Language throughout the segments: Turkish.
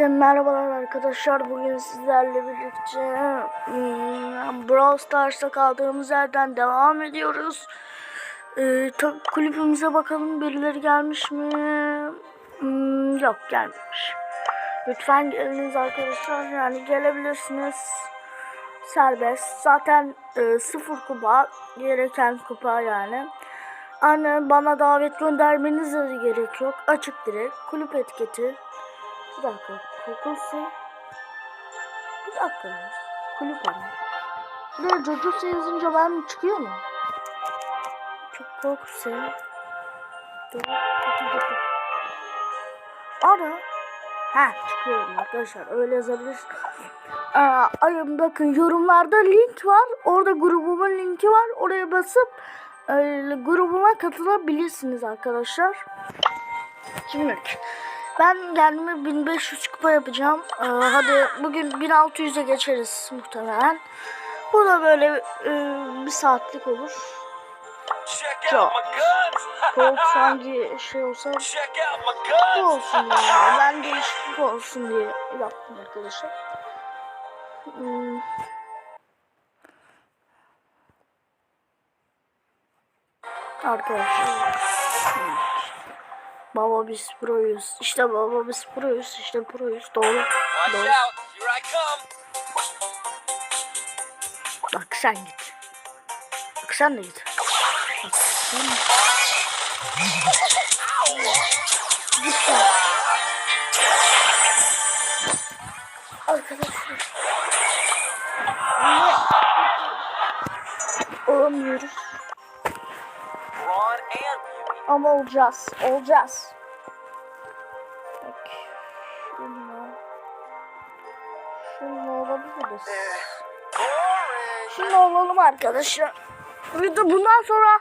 Hepinize merhabalar arkadaşlar. Bugün sizlerle birlikte hmm, Brawl Stars'ta kaldığımız yerden devam ediyoruz. Ee, kulübümüze bakalım birileri gelmiş mi? Hmm, yok gelmemiş. Lütfen geliniz arkadaşlar. Yani gelebilirsiniz. Serbest. Zaten e, sıfır kupa. Gereken kupa yani. Anne bana davet göndermenize de gerek yok. Açık direkt. Kulüp etiketi. Bir dakika. Kokusu. Bir dakika. ya. Kulüp ama. Şuraya Jojo yazınca ben çıkıyor mu? Çok kokusu. Dur. Ara. Ha çıkıyorum arkadaşlar. Öyle yazabilirsin. Aa, ayım bakın yorumlarda link var. Orada grubumun linki var. Oraya basıp e, grubuma katılabilirsiniz arkadaşlar. Şimdi ben kendime 1500 kupa yapacağım. Ee, hadi bugün 1600'e geçeriz muhtemelen. Bu da böyle e, bir saatlik olur. Guns. Soğuk hangi şey olsa bu olsun diye. yani. Ben değişiklik olsun diye yaptım arkadaşlar. Hmm. Arkadaşlar. Baba biz proyuz. İşte baba biz proyuz. İşte proyuz. Doğru. Watch Doğru. Bak sen git. Bak sen de git. Bak sen Git sen. Ama olacağız. Olacağız. Bak. Şunla. Şunla olabiliriz. Şimdi olalım arkadaşlar. Video bundan sonra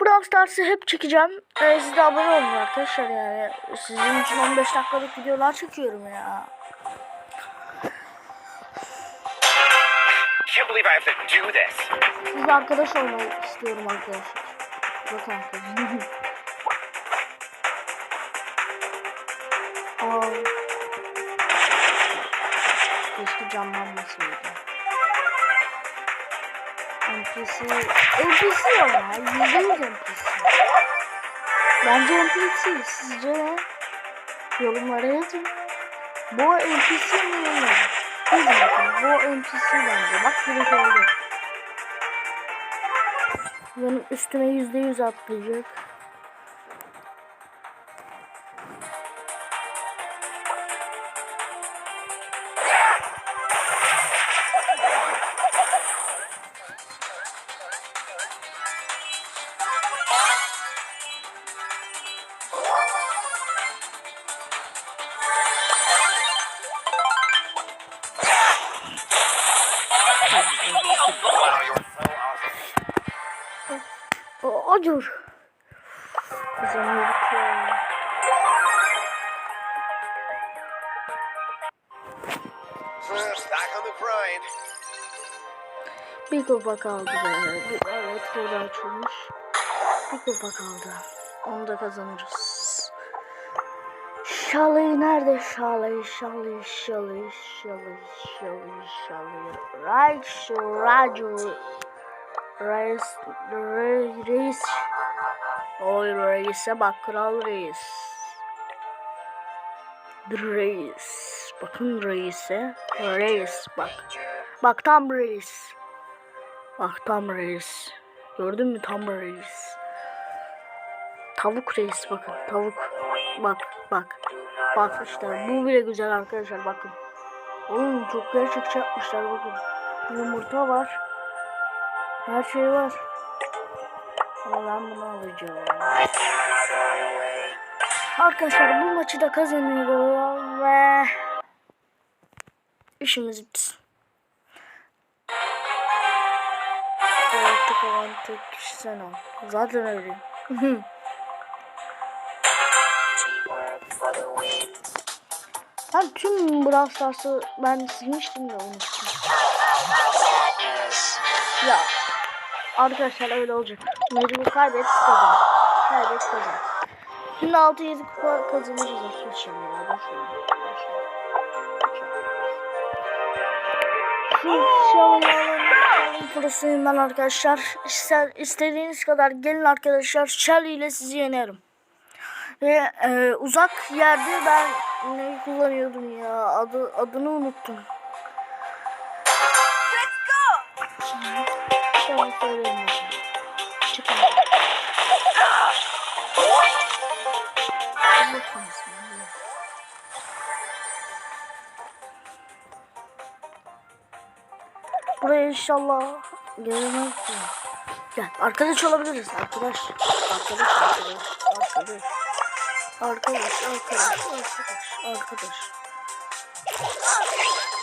Brawl Stars'ı hep çekeceğim. Ee, siz de abone olun arkadaşlar yani. Sizin için 15 dakikalık videolar çekiyorum ya. Can't believe I have to do this. Sizle arkadaş olmak istiyorum arkadaşlar. Yok arkadaşlar. Aa. Keşke camlanmasaydı. NPC. NPC ama. Yüzde yüz NPC. Bence NPC. Sizce ne? Yorumlara yazın. Bu NPC mi. Yazın bakın. Bu NPC bence. Bak direkt oldu. Benim üstüme yüzde yüz atlayacak. Bir kupa kaldı. Bir, evet burada açılmış. Bir kupa kaldı. Onu da kazanırız. Şalay nerede? Şalay, şalay, şalay, şalay, şalay, şalay. Reis, Racu. Reis, Reis, Reis. Oy reise bak kral reis. Reis. Bakın reise. Reis bak. Bak tam reis. Bak tam reis. Gördün mü tam reis. Tavuk reis bakın tavuk. Bak bak. Bak işte bu bile güzel arkadaşlar bakın. Oğlum çok gerçekçi yapmışlar bakın. Yumurta var. Her şey var. Ama ben bunu alacağım. Arkadaşlar bu maçı da kazanıyorum ve işimiz bitsin. Artık olan tek kişi sen ol. Zaten öyleyim. ben tüm Brawl Stars'ı ben silmiştim de unuttum. Ya arkadaşlar öyle olacak. Mecbur kaybet kazan. Kaybet kazan. Şimdi 6-7 kupa kazanırız arkadaşlar. ya, boş ver. Prosuyum ben arkadaşlar. İster, istediğiniz kadar gelin arkadaşlar. Shelly ile sizi yenerim. Ve e, uzak yerde ben ne kullanıyordum ya adı adını unuttum. Şöyle söyleyeyim. Çıkın. Bakın Buraya inşallah gelemez? Gel arkadaş olabiliriz arkadaş. Arkadaş arkadaş arkadaş. Arkadaş arkadaş arkadaş arkadaş.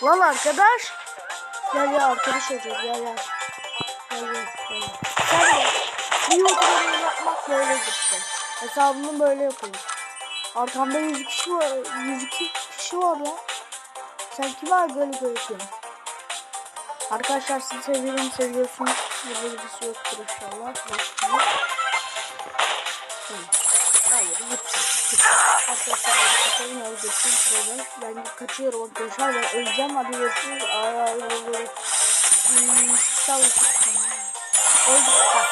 Lan arkadaş. Gel ya arkadaş olacağız gel gel. Gel gel gel. Sen de YouTuber'ı yapmak böyle gitti. Hesabımı böyle yapalım. Arkamda 100 kişi var. 102 kişi var ya. Sen kime böyle görüyorsun? Arkadaşlar sizi seviyorum, seviyorsunuz. Burada birisi yoktur inşallah. Yoktur. Hayır, git. Arkadaşlar beni kaçayım, öyle geçsin şöyle. Ben kaçıyorum arkadaşlar, ben öleceğim. Hadi görüşürüz. Ay ay ay ay. Hmm, sağ olun. Öldük. Ha.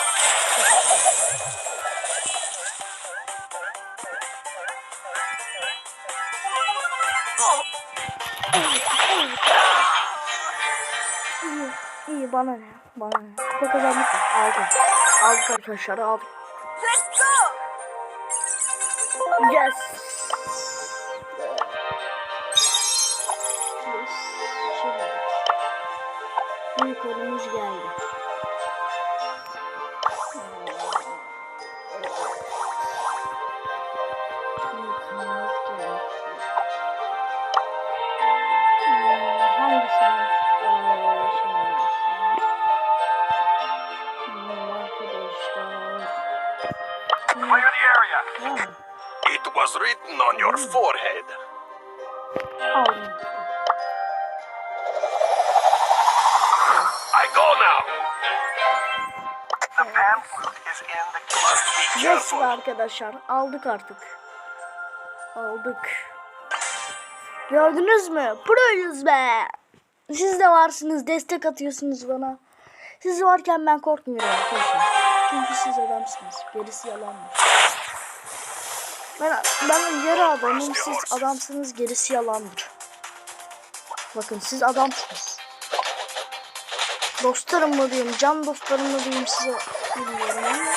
İyi, bana ne? Bana ne? Kupa kazandık mı? Aldık. Aldık arkadaşlar aldık. Yes. Büyük konumuz geldi. Was written on your forehead. I go now. The pamphlet is in the Must be Yes careful. arkadaşlar aldık artık. Aldık. Gördünüz mü? Proyuz be. Siz de varsınız destek atıyorsunuz bana. Siz varken ben korkmuyorum arkadaşlar. Çünkü siz adamsınız. Gerisi yalandır. Ben, ben yarı adamım siz adamsınız gerisi yalandır. Bakın siz adamsınız. Dostlarım mı diyeyim, can dostlarım mı diyeyim size bilmiyorum ama.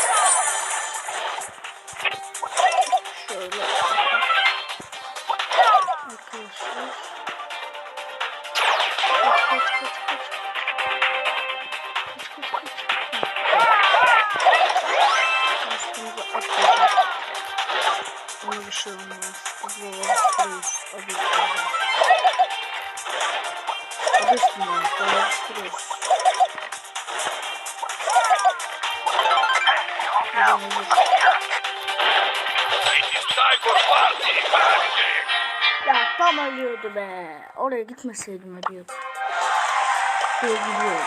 Buradan olur. It is time for party. Ya tam ölüyordu be. Oraya gitmeseydim ölüyordu. Şuraya gidiyor.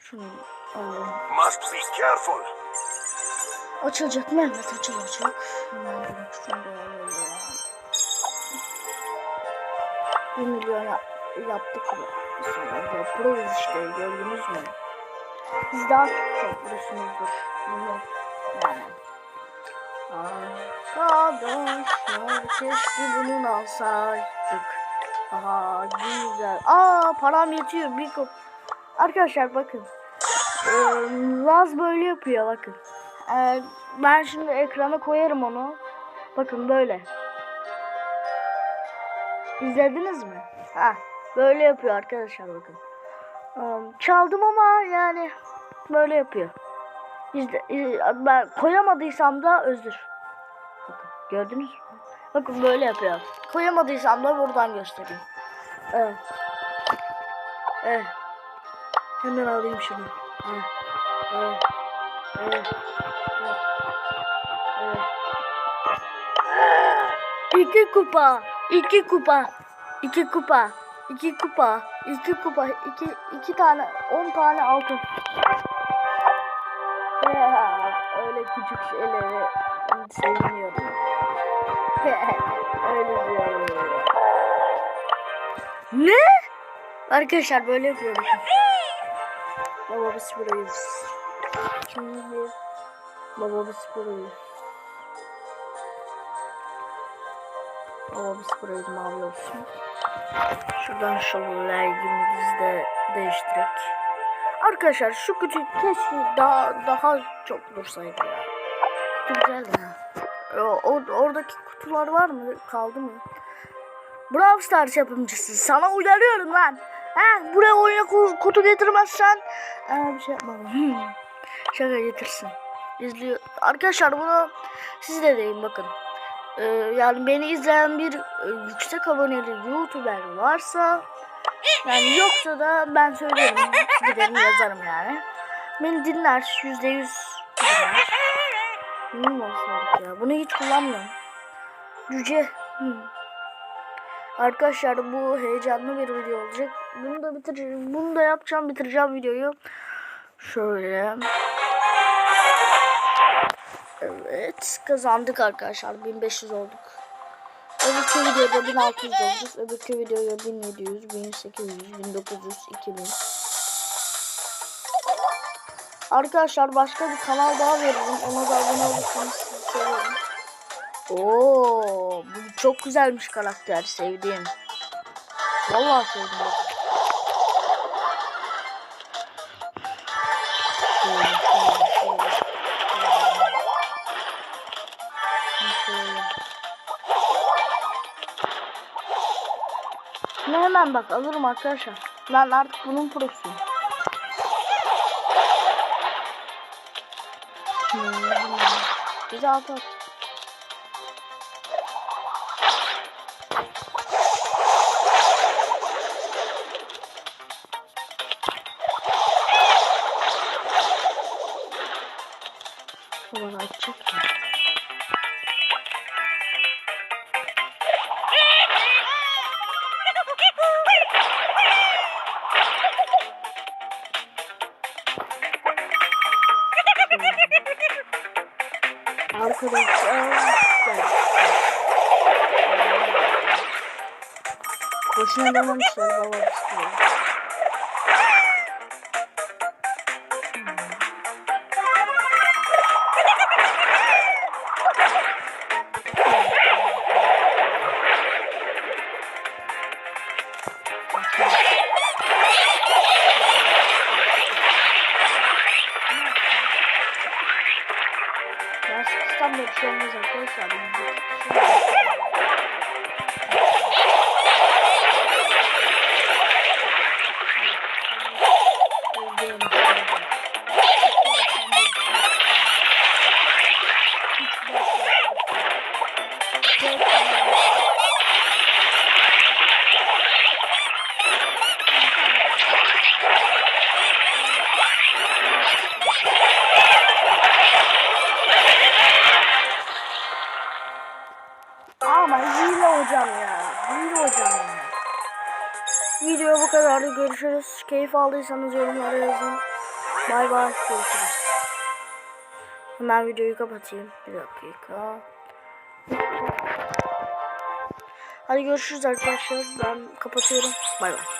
Şunu alalım. Must be careful. Açılacak Mehmet açılacak. Hemen şunu da alalım. Bir milyon yap yaptık mı? Sonra da proyuz işte gördünüz mü? Siz daha çok. Bunu yani. Arkadaşlar keşke bunun alsaydık. Aha güzel. Aa param yetiyor bir kop. Arkadaşlar bakın. Ee, Laz böyle yapıyor bakın. Ee, ben şimdi ekrana koyarım onu. Bakın böyle. İzlediniz mi? Ha, böyle yapıyor arkadaşlar bakın. Ee, çaldım ama yani böyle yapıyor. İzle, iz- ben koyamadıysam da özür. Bakın gördünüz mü? Bakın böyle yapıyor. Koyamadıysam da buradan göstereyim. Evet. Evet. Hemen alayım şunu. Evet. Evet. Evet. Evet. Evet. İki kupa. iki kupa. iki kupa. İki kupa. iki kupa. iki, iki tane. On tane altın. Ya, öyle küçük şeylere seviniyorum. öyle diyorum. Ne? Arkadaşlar böyle yapıyorum. Baba biz buradayız. Şimdi Baba biz buradayız. Baba biz buradayız mavi olsun. Şuradan şöyle rengimizi de değiştirek. Arkadaşlar şu kutu keşke daha daha çok dursaydı ya. Kutu güzel ya. O, oradaki kutular var mı? Kaldı mı? Brawl Stars yapımcısı. Sana uyarıyorum lan. Ha, buraya oyuna ku- kutu getirmezsen Aa, bir şey yapmam. Hmm. Şaka getirsin. İzliyor. Arkadaşlar bunu siz de deyin bakın. Ee, yani beni izleyen bir e, yüksek aboneli YouTuber varsa yani yoksa da ben söylerim. Giderim yazarım yani. Beni dinler. Yüzde yüz dinler. Ya? Bunu hiç kullanmıyorum. Cüce. Hmm. Arkadaşlar bu heyecanlı bir video olacak. Bunu da bitireceğim. Bunu da yapacağım. Bitireceğim videoyu. Şöyle. Evet. Kazandık arkadaşlar. 1500 olduk. Öbürkü videoda 1600 olacağız. Öbürkü videoya 1700, 1800, 1900, 2000. Arkadaşlar başka bir kanal daha veririm. Ona da abone olursanız sizi seviyorum. Oo, bu çok güzelmiş karakter. Sevdim. Vallahi sevdim. Hemen bak alırım arkadaşlar. Ben artık bunun prosuyum. Hmm. Bize Arkadaşlar. Boşuna dememişler baba istiyor. Şey olmaz arkadaşlar. Ama Görüşürüz. Keyif aldıysanız yorumlara yazın. Bay bay. Görüşürüz. Hemen videoyu kapatayım. Bir dakika. Hadi görüşürüz arkadaşlar. Ben kapatıyorum. Bay bay.